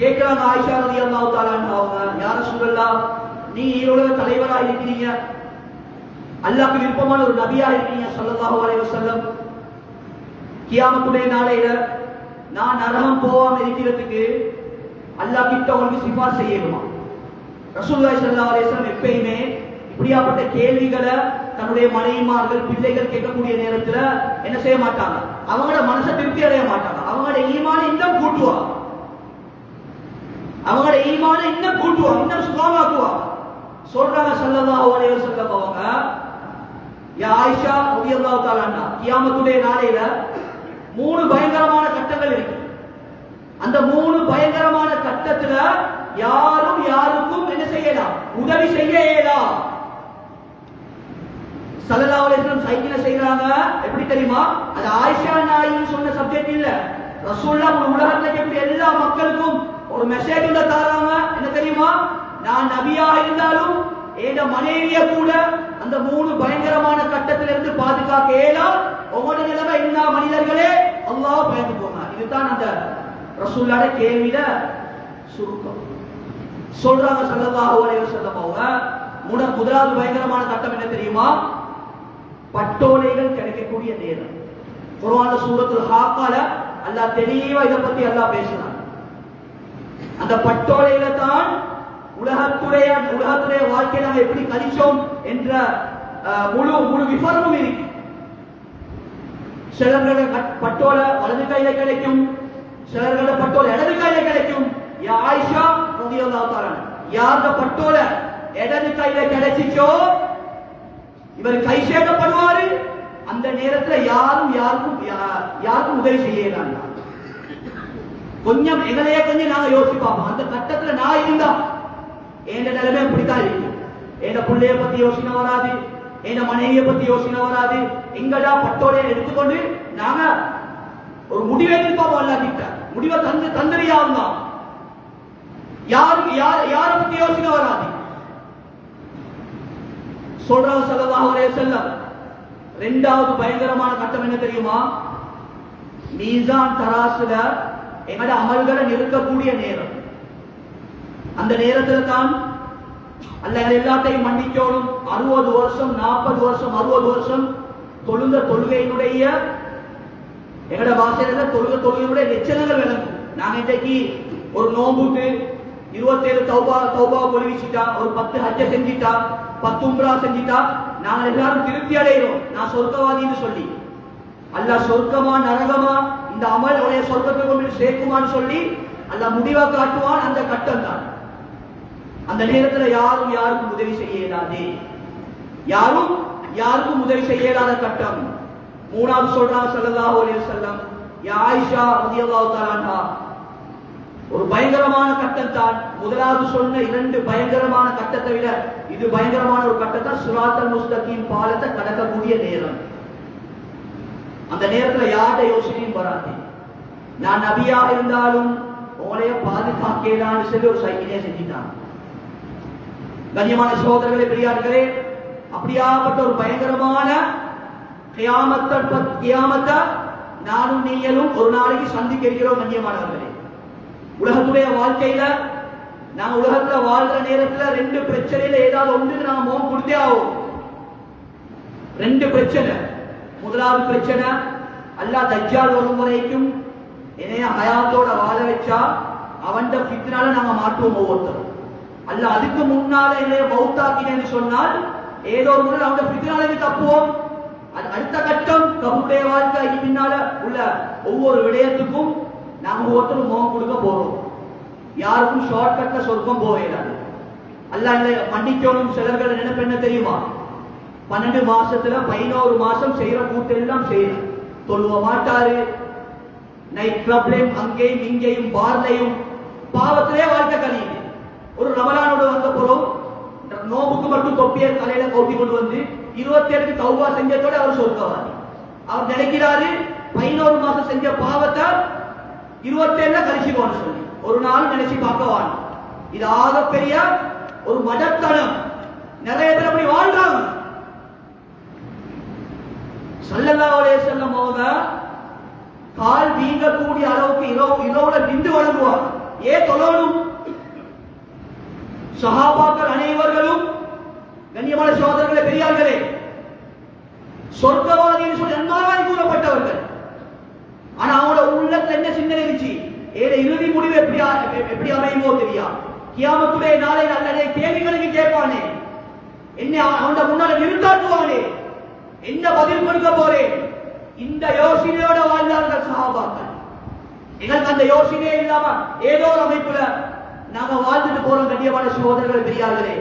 கேட்கிறாங்க ஆயிஷா ரதி அல்லாஹ் தாலான்னு அவங்க யார சொல்லலாம் நீ ஈரோட தலைவரா இருக்கிறீங்க. அல்லாக்கு விருப்பமான ஒரு நபியா இருக்கீங்க சொல்லல்லாஹு அலைஹி வஸல்லம். கியாமத்துடைய நாளையில நான் நரகம் போகாம இருக்கிறதுக்கு அல்லாஹ் கிட்ட உங்களுக்கு சிபார் செய்யணுமா? ரசூலுல்லாஹி ஸல்லல்லாஹு அலைஹி வஸல்லம் எப்பயுமே இப்படியாப்பட்ட கேள்விகளை தன்னுடைய மனைவிமார்கள் பிள்ளைகள் கேட்கக்கூடிய நேரத்துல என்ன செய்ய மாட்டாங்க? அவங்களோட மனசை திருப்தி அடைய மாட்டாங்க. அவங்களோட ஈமான இன்னும் கூட்டுவாங்க. அவங்களோட ஈமான இன்னும் கூட்டுவாங்க இன்னும் சுகமாக்குவாங்க சொல்றாங்க சொல்லதா அவரே சொல்ல போவாங்க யா ஆயிஷா ரலியல்லாஹு தஆலா கியாமத்துடைய நாளையில மூணு பயங்கரமான கட்டங்கள் இருக்கு. அந்த மூணு பயங்கரமான கட்டத்துல யாரும் யாருக்கும் என்ன செய்யலாம் உதவி செய்ய இயலாம் சல்லல்லாஹு அலைஹி சைக்கிள செய்யறாங்க எப்படி தெரியுமா? அது ஆயிஷா நாயின்னு சொன்ன சப்ஜெக்ட் இல்ல. ரசூல்லா உலகத்துல எப்படி எல்லா மக்களுக்கும் ஒரு மெசேஜ் உள்ள தாராங்க. என்ன தெரியுமா? நான் நபியா இருந்தாலும் ஏட மனைவிய கூட அந்த மூணு பயங்கரமான கட்டத்திலிருந்து இருந்து பாதுகாக்க இயலாம் உங்களோட நிலைமை என்ன மனிதர்களே? அல்லாஹ் பயந்து போனார் இதுதான் அந்த ரசூல்லாட கேள்வியில சுருக்கம். சொல்றாங்க ஸல்லல்லாஹு அலைஹி வஸல்லம் அவங்க முட முதலாவது பயங்கரமான கட்டம் என்ன தெரியுமா? பட்டோலைகள் கிடைக்கக்கூடிய நேரம். குர்ஆன்ல சூரத்துல் ஹாக்கால அல்லாஹ் தெளிவா இத பத்தி அல்லாஹ் பேசுறான். அந்த பட்டோலையில தான் உலகத்துடைய உலகத்துடைய வாழ்க்கையை நாங்க எப்படி கழிச்சோம் என்ற அஹ், முழு முழு விவரமும் இருக்கு. சிலர்கள பட்டோல வலது கையில கிடைக்கும் சிலர்கள பட்டோல இடது கையில கிடைக்கும். ஆயிஷா ரலியல்லாஹு தஆலா யாருடைய பட்டோல இடது கையில கிடைச்சிச்சோ இவர் கை சேர்க்கப்படுவாரு. அந்த நேரத்துல யாரும் யாருக்கும் யா- யாருக்கும் உதவி செய்யலாம் கொஞ்சம் எங்களையே கொஞ்சம் நாங்க யோசிப்போம். அந்த கட்டத்துல நான் இருந்தா என் நிலைமை இப்படித்தான் இருக்கு? என் பிள்ளைய பத்தி யோசனை வராது? என் மனைவியை பத்தி யோசனை வராது? எங்கடா பட்டோடைய எடுத்துக்கொண்டு நாங்க ஒரு முடிவை எதிர்பார்ப்போம் எல்லாத்திட்ட கிட்ட முடிவை தந்து தந்திரியா தான் யாருக்கு யார் யாரை பத்தி யோசனை வராது? சொல்றாங்க ஸல்லல்லாஹு ஒரே செல்லம் ரெண்டாவது பயங்கரமான கட்டம் என்ன தெரியுமா? மீசான் தராசுல எங்கட அமல்களை நிறுத்தக்கூடிய நேரம். அந்த நேரத்துல தான் அல்ல எல்லாத்தையும் மன்னிக்கணும் அறுபது வருஷம் நாற்பது வருஷம் அறுபது வருஷம் தொழுந்த தொழுகையினுடைய எங்கட பாஷையில தொழுக தொழுகையினுடைய லட்சணங்கள் விளங்கும். நாங்க இன்றைக்கு ஒரு நோம்புக்கு இருபத்தேழு தௌபா தௌபா பொழிவிச்சுட்டா ஒரு பத்து ஹஜ்ஜ செஞ்சிட்டா பத்து உம்ரா செஞ்சிட்டா நாங்கள் எல்லாரும் திருப்தி அடைகிறோம். நான் சொர்க்கவாதின்னு சொல்லி. அல்ல சொர்க்கமா நரகமா இந்த அமல் உடைய சொர்க்கத்துக்கு சேர்க்குமான்னு சொல்லி அந்த முடிவா காட்டுவான் அந்த கட்டம் தான். அந்த நேரத்துல யாரும் யாருக்கும் உதவி செய்ய இயலாது. யாரும் யாருக்கும் உதவி செய்ய இயலாத கட்டம். மூணாவது சொல்றான் ஸல்லல்லாஹு அலைஹி வஸல்லம் யா ஆயிஷா ரலியல்லாஹு தஆலா ஒரு பயங்கரமான கட்டம் தான். முதலாவது சொன்ன இரண்டு பயங்கரமான கட்டத்தை விட இது பயங்கரமான ஒரு கட்டத்தை சுராத்தல் முஸ்தகீம் பாலத்தை கடக்கக்கூடிய நேரம். அந்த நேரத்துல யார்கிட்ட யோசனையும் வராது. நான் நபியா இருந்தாலும் உங்களைய பாதுகாக்கலான்னு சொல்லி ஒரு சைக்கிளே செஞ்சிட்டான் கண்ணியமான சகோதரர்களே பெரியார்களே அப்படியாப்பட்ட ஒரு பயங்கரமான கியாமத்தை கியாமத்தை நானும் நீங்களும் ஒரு நாளைக்கு சந்திக்க இருக்கிறோம் கண்ணியமானவர்களே. உலகத்துடைய வாழ்க்கையில நான் உலகத்துல வாழ்ற நேரத்துல ரெண்டு பிரச்சனையில ஏதாவது ஒன்றுக்கு நாங்க முகம் கொடுத்தே ஆகும் ரெண்டு பிரச்சனை. முதலாவது பிரச்சனை அல்லா தஜ்ஜால் ஒரு வரைக்கும் என்னைய ஹயாத்தோட வாழ வச்சா அவன் ஃபித்னால நாங்க மாற்றுவோம் ஒவ்வொருத்தரும். அல்ல அதுக்கு முன்னால என்னைய மௌத்தாக்கினேன்னு சொன்னால் ஏதோ ஒரு முறை அவங்க ஃபித்னால தப்புவோம். அது அடுத்த கட்டம் கபுடைய வாழ்க்கை பின்னால உள்ள ஒவ்வொரு விடயத்துக்கும் நாம ஒவ்வொருத்தரும் முகம் கொடுக்க போறோம். யாருக்கும் ஷார்ட் கட்ல சொர்க்கம் போயிடாது அல்ல இந்த மன்னிக்கணும். சிலர்கள் நினைப்பு என்ன தெரியுமா? பன்னெண்டு மாசத்துல பதினோரு மாசம் செய்யற கூட்டெல்லாம் செய்யணும் தொழுவ மாட்டாரு. நைட் கிளப்லையும் அங்கேயும் இங்கேயும் பார்லையும் பாவத்திலே வாழ்க்கை கழியுது ஒரு ரமலானோட வந்த பிறகு நோம்புக்கு மட்டும் தொப்பியை தலையில கோட்டி கொண்டு வந்து இருபத்தி ஏழுக்கு தௌவா செஞ்சதோட அவர் சொர்க்கவாதி அவர் நினைக்கிறாரு பதினோரு மாசம் செஞ்ச பாவத்தை இருபத்தேழுல கழிச்சுக்கோன்னு சொல்லி. ஒரு நாள் நினைச்சு பார்க்கவான் இது ஆகப்பெரிய ஒரு மதத்தனம் நிறைய பேர் அப்படி வாழ்றாங்க. சல்லல்லாஹு செல்லும் வஸல்லம் அவங்க கால் வீங்கக்கூடிய அளவுக்கு இரவு இரவுல நின்று வழங்குவார் ஏன் தொழணும்? சகாபாக்கள் அனைவர்களும் கண்ணியமான சோதரர்களே பெரியார்களே சொர்க்கவாதின்னு சொல்லி நன்மாராய் கூறப்பட்டவர்கள். ஆனா அவனோட உள்ளத்துல என்ன சிந்தனை இருந்துச்சு? ஏத இறுதி முடிவு எப்படி எப்படி அமையுமோ தெரியா? கியாமத்துடைய நாளை நல்ல கேள்விகளுக்கு கேட்பானே. என்ன அவனோட முன்னால நிறுத்தாட்டுவானே என்ன பதில் கொடுக்க போறேன். இந்த யோசனையோட வாழ்ந்தார்கள் சகாபாக்கள். எங்களுக்கு அந்த யோசனையே இல்லாம ஏதோ ஒரு அமைப்புல நாங்க வாழ்ந்துட்டு போறோம் கண்ணியமான சகோதரர்கள் பெரியார்களே.